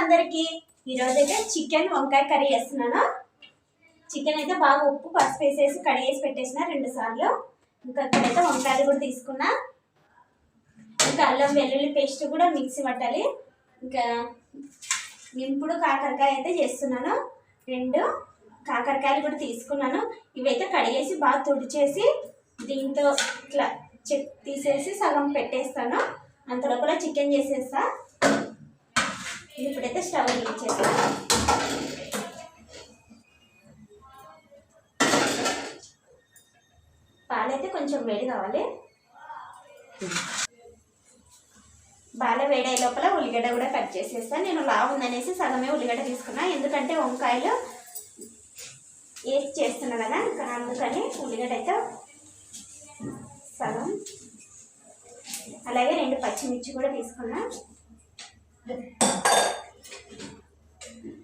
అందరికి ఈరోజు అయితే చికెన్ వంకాయ కర్రీ చేస్తున్నాను. చికెన్ అయితే బాగా ఉప్పు పసుపు వేసేసి కడిగేసి పెట్టేసిన రెండు సార్లు. ఇంకా ఇక్కడైతే వంకాయలు కూడా తీసుకున్నా. ఇంకా అల్లం వెల్లుల్లి పేస్ట్ కూడా మిక్సీ పట్టాలి. ఇంకా నింపుడు కాకరకాయ అయితే చేస్తున్నాను. రెండు కాకరకాయలు కూడా తీసుకున్నాను. ఇవైతే కడిగేసి బాగా తుడిచేసి దీంతో ఇట్లా చె తీసేసి సగం పెట్టేస్తాను. అంతలోపల చికెన్ చేసేస్తాను ఇది ఇప్పుడైతే స్టవ్ చేస్తా పాలైతే కొంచెం వేడి కావాలి. బాగా వేడే లోపల ఉల్లిగడ్డ కూడా కట్ చేసేస్తాను నేను లావు ఉందనేసి సగమే ఉల్లిగడ్డ తీసుకున్నా. ఎందుకంటే వంకాయలు వేసి చేస్తున్నా కదా అందుకని ఉల్లిగడ్డ అయితే సగం. అలాగే రెండు పచ్చిమిర్చి కూడా తీసుకున్నా.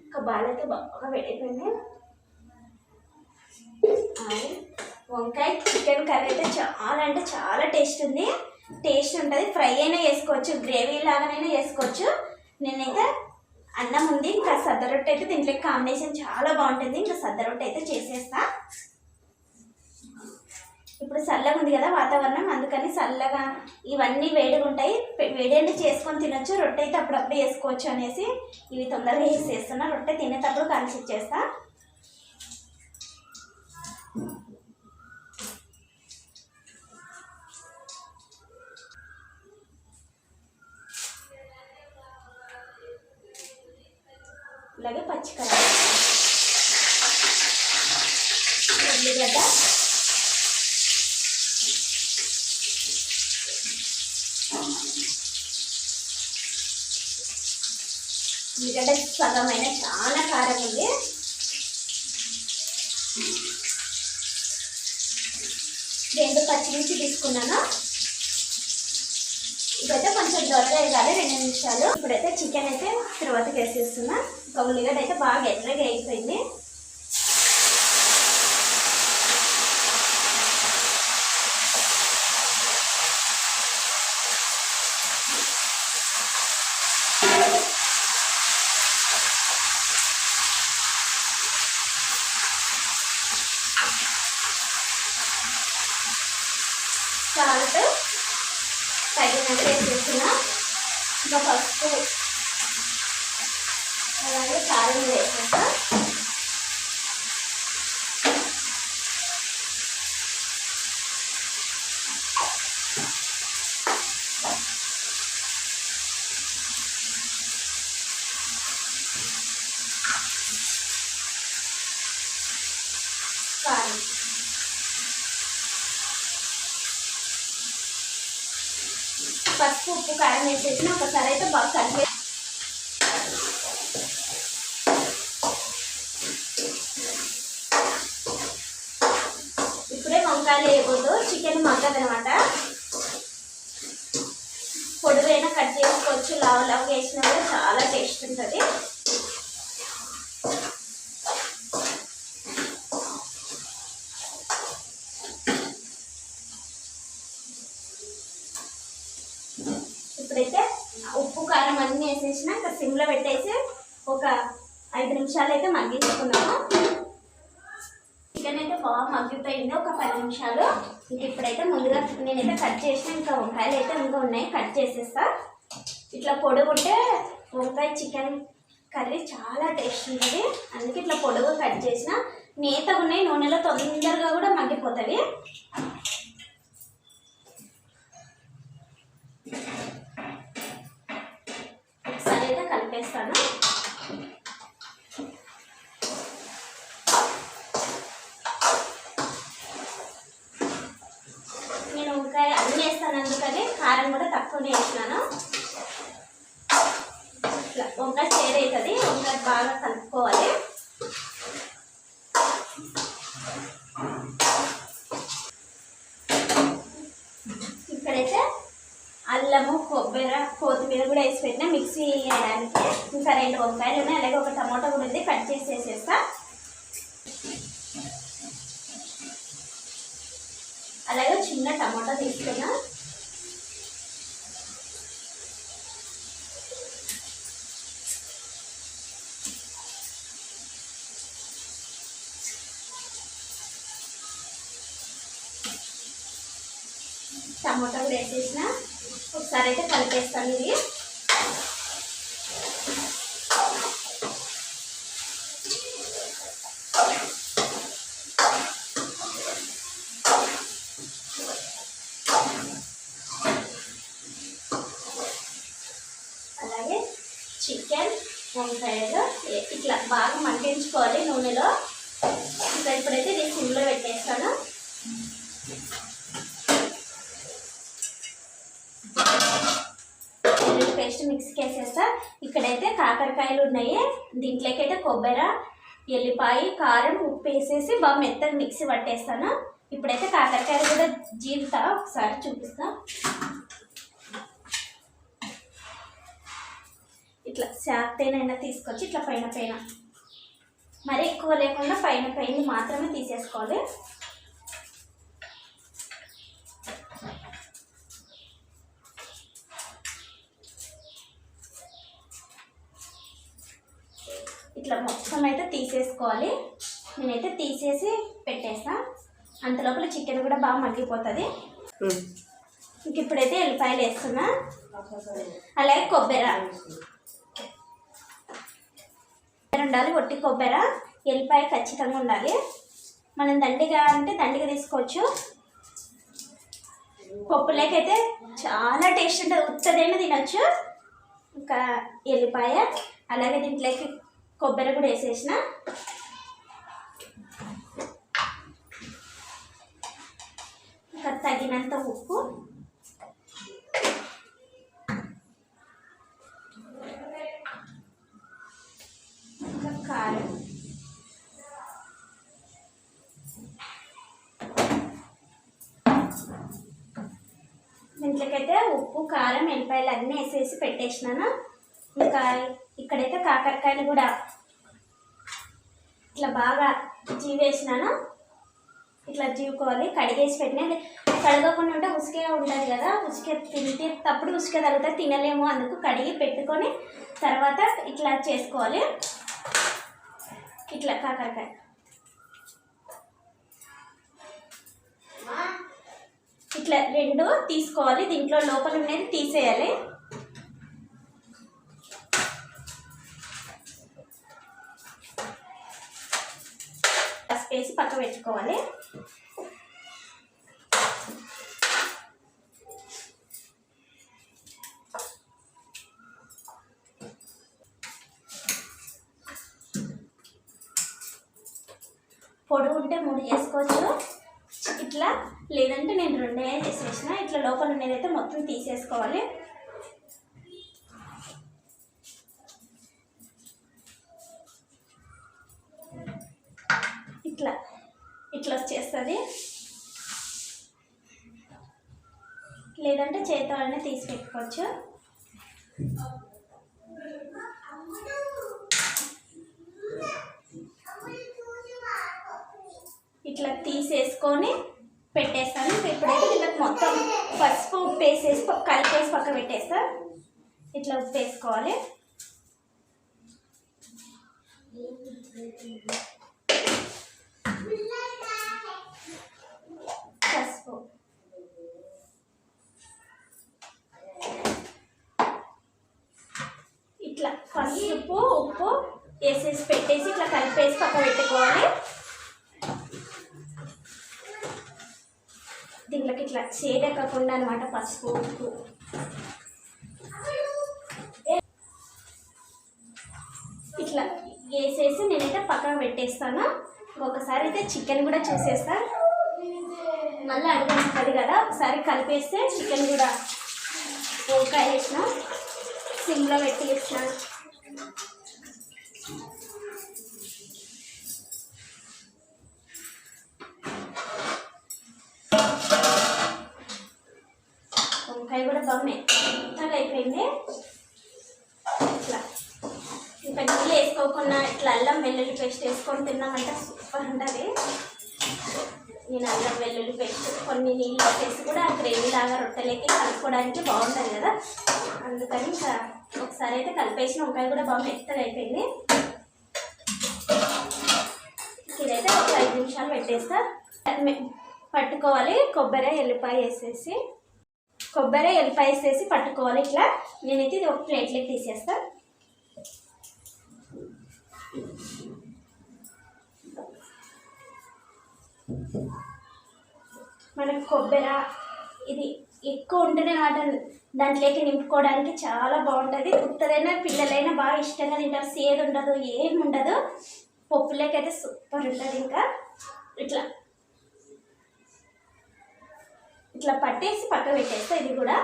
ఒక బాగా అయితే బాగా పెట్టిపోయింది వంకాయ చికెన్ కర్రీ అయితే చాలా అంటే చాలా టేస్ట్ ఉంది టేస్ట్ ఉంటుంది ఫ్రై అయినా వేసుకోవచ్చు గ్రేవీ లాగానైనా వేసుకోవచ్చు నేనైతే అన్నం ఉంది ఇంకా సద్ద రొట్టె అయితే దీంట్లో కాంబినేషన్ చాలా బాగుంటుంది ఇంకా సద్ద రొట్టె అయితే చేసేస్తాను ఇప్పుడు చల్లగా ఉంది కదా వాతావరణం అందుకని చల్లగా ఇవన్నీ వేడిగా ఉంటాయి వేడి చేసుకొని తినొచ్చు. రొట్టె అయితే అప్పుడప్పుడు వేసుకోవచ్చు అనేసి ఇవి తొందరగా వేసి చేస్తున్నా. రొట్టె తినేటప్పుడు కలిసి ఇచ్చేస్తా. అలాగే పచ్చికాయ ఉల్లిగడ్డ. ఉల్లిగడ్డ సగమైన చాలా కారం ఉంది. రెండు పచ్చిమిర్చి తీసుకున్నాను. ఇప్పుడైతే కొంచెం దొరగా వేయాలి రెండు నిమిషాలు. ఇప్పుడైతే చికెన్ అయితే తర్వాత వేసేస్తున్నా. ఒక ఉల్లిగడ్డ అయితే బాగా ఎర్రగా అయిపోయింది. తగినంత వేసేస్తున్నా ఇంకా పసుపు అలాగే కారం వేసేస్తా కారం పసుపు ఉప్పు కారం వేసేసిన ఒకసారి అయితే బాగా కలిపి ఇప్పుడే వంకాయలు వేయకూడదు చికెన్ మగ్గదనమాట. పొడుగైనా కట్ చేసుకోవచ్చు లావు లావు వేసినా కూడా చాలా టేస్ట్ ఉంటుంది ఇప్పుడైతే ఉప్పు కారం అన్నీ వేసేసిన ఇంకా సిమ్లో పెట్టేసి ఒక ఐదు నిమిషాలు అయితే మగ్గించుకున్నాము. చికెన్ అయితే బాగా మగ్గిపోయింది ఒక పది నిమిషాలు. ఇంక ఇప్పుడైతే ముందుగా నేనైతే కట్ చేసిన ఇంకా వంకాయలు అయితే ఇంకా ఉన్నాయి కట్ చేసేస్తా. ఇట్లా పొడుగుంటే వంకాయ చికెన్ కర్రీ చాలా టేస్ట్ ఉంటుంది. అందుకే ఇట్లా పొడుగు కట్ చేసిన. నేత ఉన్నాయి నూనెలో తొందరగా కూడా మగ్గిపోతుంది. కలిపేస్తాను నేను వంకాయ అన్నీ వేస్తాను అందుకని కారం కూడా తక్కువనే వేసినాను ఇట్లా వంకాయ చేదు అవుతుంది వంకాయ బాగా కలుపుకోవాలి ఇక్కడైతే అల్లము కొబ్బరి కొత్తిమీర కూడా వేసి పెట్టినా మిక్సీ వేయడానికి ఇంకా రెండు వంకాయలు ఉన్నాయి. అలాగే ఒక టమాటా కూడా ఉంది. కట్ చేసి వేసేస్తా అలాగే చిన్న టమాటా తీసుకున్నా టమోటా కూడా వేసేసిన ఒకసారి అయితే కలిపేస్తాను ఇది అలాగే చికెన్ వంకాయలు ఏ- ఇట్లా బాగా మంటించుకోవాలి నూనెలో ఇంకా ఇప్పుడైతే నేను సిమ్లో పెట్టేస్తాను వెల్లుల్లి పేస్ట్ మిక్స్కి వేసేస్తా ఇక్కడైతే కాకరకాయలు ఉన్నాయి దీంట్లోకి అయితే కొబ్బరి ఎల్లిపాయ కారం ఉప్పు వేసేసి బాగా మెత్తగా మిక్సీ పట్టేస్తాను. ఇప్పుడైతే కాకరకాయలు కూడా జీలుతా ఒకసారి చూపిస్తా. ఇట్లా శాతేనైనా తీసుకొచ్చి ఇట్లా పైన పైన. మరి ఎక్కువ లేకుండా పైన పైన మాత్రమే తీసేసుకోవాలి. ఇట్లా మొత్తం అయితే తీసేసుకోవాలి. నేనైతే తీసేసి పెట్టేస్తా. అంత లోపల చికెన్ కూడా బాగా మగ్గిపోతుంది. ఇంక ఇప్పుడైతే ఎల్లిపాయలు వేస్తున్నా. అలాగే కొబ్బరి. కొబ్బరి ఉండాలి ఒట్టి కొబ్బరి. ఎల్లిపాయ ఖచ్చితంగా ఉండాలి. మనం దండిగా అంటే దండిగా తీసుకోవచ్చు. పప్పులేకైతే చాలా టేస్ట్ ఉంటుంది. ఉత్తదైనా తినొచ్చు. ఇంకా ఎల్లిపాయ అలాగే దీంట్లోకి కొబ్బరి కూడా వేసేసిన. ఇంకా తగినంత ఉప్పు. ఇంకా కారం. దీంట్లోకైతే ఉప్పు కారం ఎల్లిపాయలు అన్నీ వేసేసి పెట్టేసినాను. ఇంకా ఇక్కడైతే కాకరకాయలు కూడా ఇట్లా బాగా జీవేసినాను. ఇట్లా జీవుకోవాలి కడిగేసి పెట్టినా. కడగకుండా ఉంటే ఉసికే ఉంటుంది కదా ఉసికే తింటే తప్పుడు ఉసికే తగ్గితే తినలేము అందుకు కడిగి పెట్టుకొని తర్వాత ఇట్లా చేసుకోవాలి. ఇట్లా కాకరకాయ. ఇట్లా రెండు తీసుకోవాలి దీంట్లో లోపల ఉండేది తీసేయాలి. వేసి పక్క పెట్టుకోవాలి. పొడుగు ఉంటే మూడు చేసుకోవచ్చు. ఇట్లా లేదంటే నేను రెండే చేసేసిన ఇట్లా లోపల ఉండేదైతే మొత్తం తీసేసుకోవాలి. ఇట్లా ఇట్లా వచ్చేస్తుంది. లేదంటే చేతితో అయినా తీసి పెట్టుకోవచ్చు ఇట్లా తీసేసుకొని పెట్టేస్తాను. ఇప్పుడైతే వీళ్ళకి మొత్తం పసుపు ఉప్పు వేసేసి కలిపేసి పక్క పెట్టేస్తా. ఇట్లా ఉప్పు వేసుకోవాలి పసుపు. ఇట్లా పసుపు ఉప్పు వేసేసి పెట్టేసి ఇట్లా కలిపేసి పక్క పెట్టుకోవాలి. దీంట్లోకి ఇట్లా చేదెక్కకుండా అనమాట పసుపు ఉప్పు. ఇట్లా వేసేసి నేనైతే పక్కన పెట్టేస్తాను. ఒకసారి అయితే చికెన్ కూడా చేసేస్తా. మళ్ళీ అడుగుతుంది కదా? ఒకసారి కలిపేస్తే చికెన్ కూడా వంకాయ వేసిన సిమ్లో పెట్టి వేసిన. వంకాయ కూడా బాగా మెత్తగా అయిపోయింది. ఇంకా నీళ్ళు వేసుకోకుండా ఇట్లా అల్లం వెల్లుల్లి పేస్ట్ వేసుకొని తిన్నామంటే సూపర్ ఉంటుంది. నేను అల్లం వెల్లుల్లి పేస్ట్ కొన్ని నీళ్ళు వేసి కూడా గ్రేవీ లాగా రొట్టెలకి కలుపుకోవడానికి బాగుంటుంది కదా. అందుకని ఇంకా ఒకసారి అయితే కలిపేసిన వంకాయ కూడా బాగా మెత్తగా అయిపోయింది. ఇదైతే ఒక ఐదు నిమిషాలు పెట్టేస్తా. పట్టుకోవాలి. కొబ్బరి ఎల్లిపాయ వేసేసి కొబ్బరి ఎల్లిపాయ వేసేసి పట్టుకోవాలి ఇట్లా. నేనైతే ఇది ఒక ప్లేట్లోకి తీసేస్తాను మనకు కొబ్బరి ఇది ఎక్కువ ఉంటేనే మాట దాంట్లోకి నింపుకోవడానికి చాలా బాగుంటుంది. ఉత్తదైనా పిల్లలైనా బాగా ఇష్టంగా తింటారు. సేదు ఉండదు ఏం ఉండదు. పప్పులోకైతే సూపర్ ఉంటుంది ఇంకా. ఇట్లా. ఇట్లా పట్టేసి పక్క పెట్టేస్తా ఇది కూడా.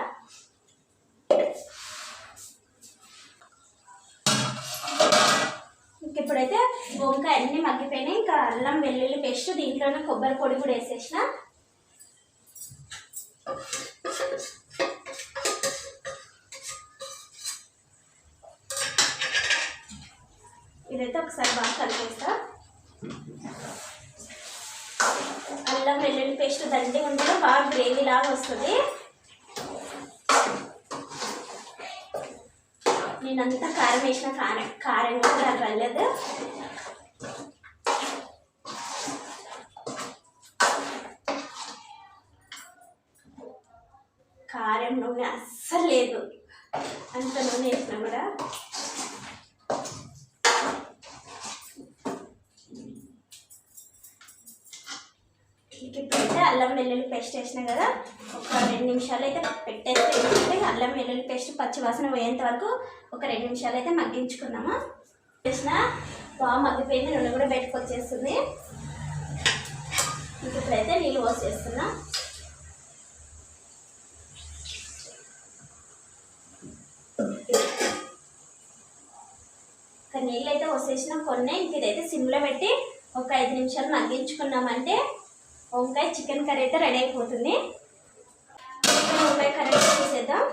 ఇప్పుడైతే వంకాయ అన్నీ మగ్గిపోయినాయి. ఇంకా అల్లం వెల్లుల్లి పేస్ట్ దీంట్లోనే కొబ్బరి పొడి కూడా వేసేసిన. ఇదైతే ఒకసారి బాగా కలిపేస్తా. అల్లం వెల్లుల్లి పేస్ట్ దండి ఉంటే బాగా గ్రేవీ లాగా వస్తుంది. నేను అంతా కారం వేసిన కారం కారం కూడా నాకు ఒక రెండు నిమిషాలు అయితే పెట్టేస్తే అల్లం వెల్లుల్లి పేస్ట్ పచ్చివాసన పోయేంత వరకు ఒక రెండు నిమిషాలు అయితే మగ్గించుకున్నాము. చేసిన బాగా మగ్గిపోయింది నూనె కూడా బయటకు వచ్చేస్తుంది. ఇప్పుడైతే నీళ్ళు పోసేస్తున్నా. ఒక నీళ్ళు అయితే పోసేసిన కొన్ని. ఇంక ఇదైతే సిమ్లో పెట్టి ఒక ఐదు నిమిషాలు మగ్గించుకున్నామంటే వంకాయ చికెన్ కర్రీ అయితే రెడీ అయిపోతుంది. ఉన్నాయి కరెక్ట్ చేసేద్దాం.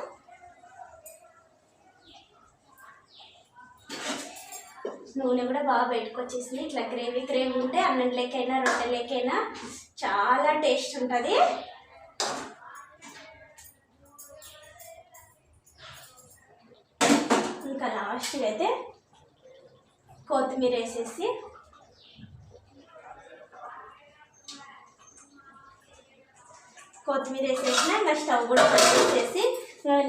నూనె కూడా బాగా బయటకు ఇట్లా గ్రేవీ గ్రేవీ ఉంటే అన్నంలోకైనా రొట్టెలకైనా చాలా టేస్ట్ ఉంటుంది. ఇంకా లాస్ట్గా అయితే కొత్తిమీర వేసేసి కొత్తిమీర వేసేసిన ఇంకా స్టవ్ కూడా బంద్ చేసేసి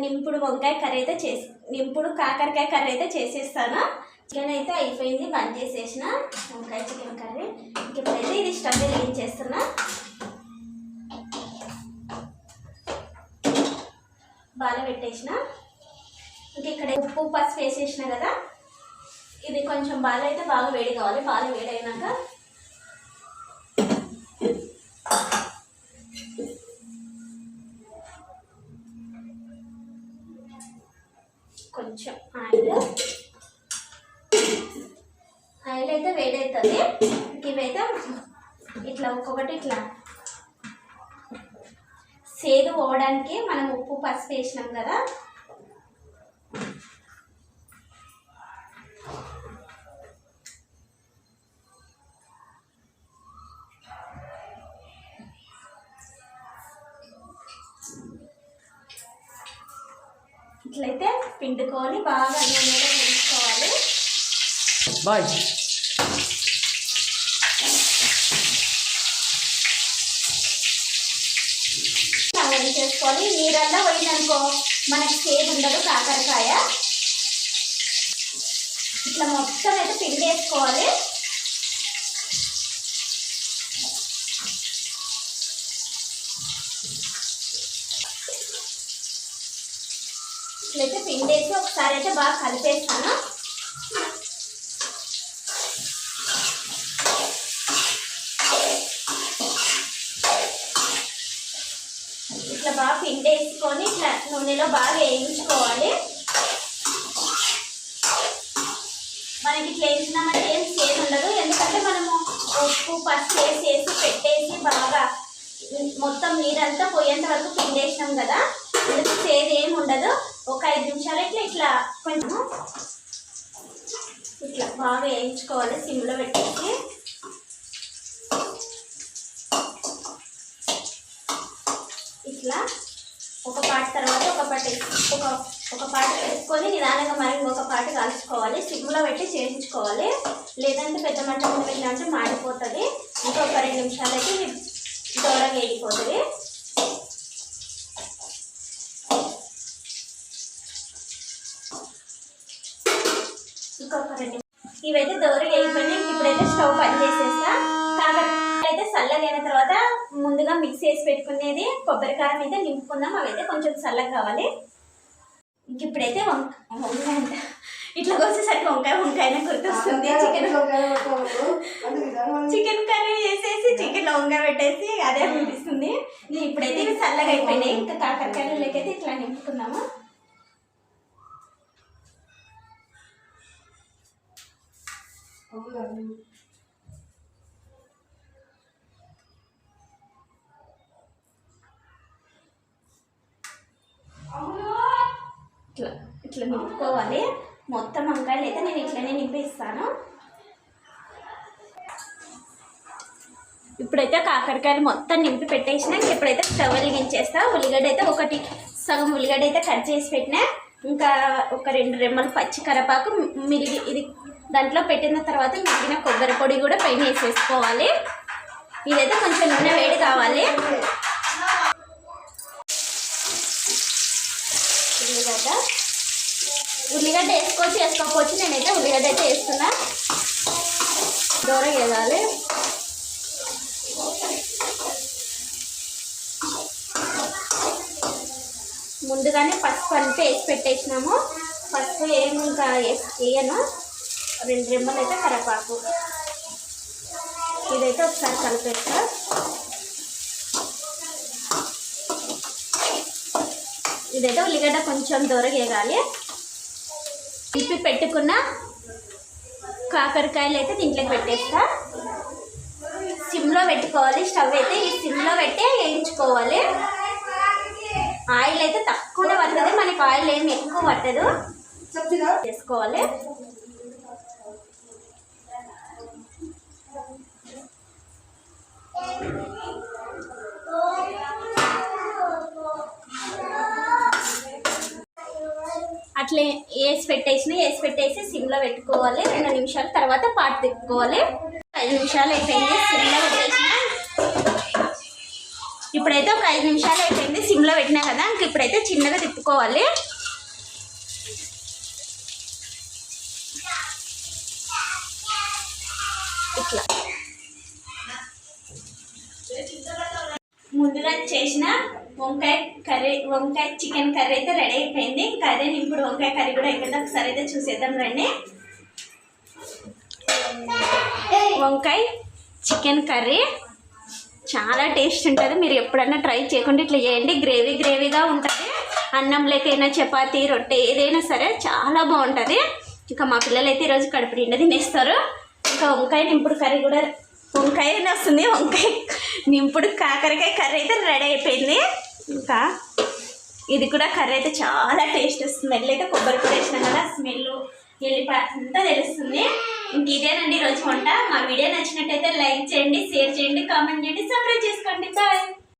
నింపుడు వంకాయ కర్రీ అయితే చేసి నింపుడు కాకరకాయ కర్రీ అయితే చేసేస్తాను. చికెన్ అయితే అయిపోయింది బంద్ చేసేసిన వంకాయ చికెన్ కర్రీ. ఇప్పుడైతే ఇది స్టవ్ వెలిగించేస్తున్నా బాగా పెట్టేసిన. ఇంక ఇక్కడ ఉప్పు పసుపు వేసేసిన కదా. ఇది కొంచెం బాగా అయితే బాగా వేడి కావాలి. బాగా వేడి ఇట్లా. సేదు పోవడానికి మనం ఉప్పు పసుపు వేసినాం కదా. ఇట్లయితే పిండుకొని బాగా నూనెలో వేసుకోవాలి. బాయ్. వేసుకొని చేసుకోవాలి నీరల్లా పోయిందనుకో మనకి సేవ్ ఉండదు కాకరకాయ. ఇట్లా మొత్తం అయితే పిండి వేసుకోవాలి ఇట్లయితే పిండి వేసి ఒకసారి అయితే బాగా కలిపేస్తాను. పిండేసుకొని వేసుకొని ఇట్లా నూనెలో బాగా వేయించుకోవాలి. మనకి ఇట్లా వేసినామంటే ఏం సేమ్ ఉండదు. ఎందుకంటే మనము ఉప్పు పసుపు వేసేసి పెట్టేసి బాగా మొత్తం నీరంతా పోయేంత వరకు పిండేసినాం కదా. ఎందుకు సేది ఏమి ఉండదు. ఒక ఐదు నిమిషాలు ఇట్లా ఇట్లా కొంచెం ఇట్లా బాగా వేయించుకోవాలి సిమ్లో పెట్టేసి. ఇట్లా ఒక పాట తర్వాత ఒక పాట ఒక ఒక పాట వేసుకొని నిదానంగా మరి ఇంకొక పాట కలుసుకోవాలి. సిమ్లో పెట్టి చేయించుకోవాలి. లేదంటే పెద్ద మంట ముందు పెట్టినామంటే మాడిపోతుంది. ఇంకొక రెండు నిమిషాలు అయితే దూరం వేగిపోతుంది. ఇంకొక రెండు ఇవైతే దూరం వేగిపోయినాయి. ఇప్పుడైతే స్టవ్ పని చేసేస్తా. కాబట్టి అయితే చల్లగా అయిన తర్వాత ముందుగా మిక్స్ చేసి పెట్టుకునేది కొబ్బరికారం అయితే నింపుకుందాం. అవైతే కొంచెం చల్లగా కావాలి. ఇంక ఇప్పుడైతే వంక వంకాయ అంట ఇట్లా వచ్చేసరికి వంకాయ వంకాయనే గుర్తొస్తుంది. చికెన్ చికెన్ కర్రీ చేసేసి చికెన్ వంకాయ పెట్టేసి అదే అనిపిస్తుంది. ఇప్పుడైతే ఇవి చల్లగా అయిపోయినాయి. ఇంకా కాకరకాయలకైతే ఇట్లా నింపుకున్నాము ఇట్లా నింపుకోవాలి. మొత్తం వంకాయలు అయితే నేను ఇట్లనే నింపిస్తాను. ఇప్పుడైతే కాకరకాయలు మొత్తం నింపి పెట్టేసిన ఇప్పుడైతే స్టవ్ వెలిగించేస్తా. ఉల్లిగడ్డ అయితే ఒకటి సగం ఉల్లిగడ్డ అయితే కట్ చేసి పెట్టినా. ఇంకా ఒక రెండు రెమ్మలు పచ్చి కరపాకు మిరిగి ఇది దాంట్లో పెట్టిన తర్వాత మిగిలిన కొబ్బరి పొడి కూడా పైన వేసేసుకోవాలి. ఇదైతే కొంచెం నూనె వేడి కావాలి. ఉల్లిగడ్డ. ఉల్లిగడ్డ వేసుకోవచ్చు వేసుకోకపోవచ్చు. నేనైతే ఉల్లిగడ్డ అయితే వేస్తున్నా. దూర వేయాలి. ముందుగానే పసుపు అంతా వేసి పెట్టేసినాము. పసుపు ఏమి ఇంకా వేయను. రెండు రెమ్మలు అయితే కరపాకు ఇదైతే ఒకసారి కలిపేస్తా. ఇదైతే ఉల్లిగడ్డ కొంచెం దొరగేగాలి ఇప్పి పెట్టుకున్న కాకరకాయలు అయితే దీంట్లోకి పెట్టేస్తా. సిమ్లో పెట్టుకోవాలి స్టవ్ అయితే ఈ సిమ్లో పెట్టి వేయించుకోవాలి. ఆయిల్ అయితే తక్కువనే పడుతుంది మనకి ఆయిల్ ఏమి ఎక్కువ పట్టదు. చేసుకోవాలి అట్లే వేసి పెట్టేసిన వేసి పెట్టేసి సిమ్లో పెట్టుకోవాలి. రెండు నిమిషాల తర్వాత పాటు తిప్పుకోవాలి. ఐదు నిమిషాలు అయిపోయింది సిమ్లో పెట్టేసిన. ఇప్పుడైతే ఒక ఐదు నిమిషాలు అయిపోయింది సిమ్లో పెట్టినా కదా ఇంక ఇప్పుడైతే చిన్నగా తిప్పుకోవాలి. ఇట్లా. ముందుగా చేసిన వంకాయ కర్రీ వంకాయ చికెన్ కర్రీ అయితే రెడీ అయిపోయింది. ఇంకా అదే ఇప్పుడు వంకాయ కర్రీ కూడా అయిపోయింది. ఒకసారి అయితే చూసేద్దాం రండి. వంకాయ చికెన్ కర్రీ చాలా టేస్ట్ ఉంటుంది. మీరు ఎప్పుడన్నా ట్రై చేయకుండా ఇట్లా చేయండి. గ్రేవీ గ్రేవీగా ఉంటుంది. అన్నం లేకైనా చపాతీ రొట్టె ఏదైనా సరే చాలా బాగుంటుంది. ఇంకా మా పిల్లలు అయితే ఈరోజు కడుపు నిండా తినేస్తారు. ఇంకా వంకాయ నింపుడు కర్రీ కూడా వంకాయ వస్తుంది. వంకాయ నింపుడు కాకరకాయ కర్రీ అయితే రెడీ అయిపోయింది. ఇంకా ఇది కూడా కర్రీ అయితే చాలా టేస్ట్ స్మెల్ అయితే కొబ్బరి పొడి వేసినాం కదా స్మెల్ వెళ్ళిపోయి అంతా తెలుస్తుంది. ఇంక ఇదేనండి ఈరోజు వంట. మా వీడియో నచ్చినట్టయితే లైక్ చేయండి షేర్ చేయండి కామెంట్ చేయండి సబ్స్క్రైబ్ చేసుకోండి. బాయ్.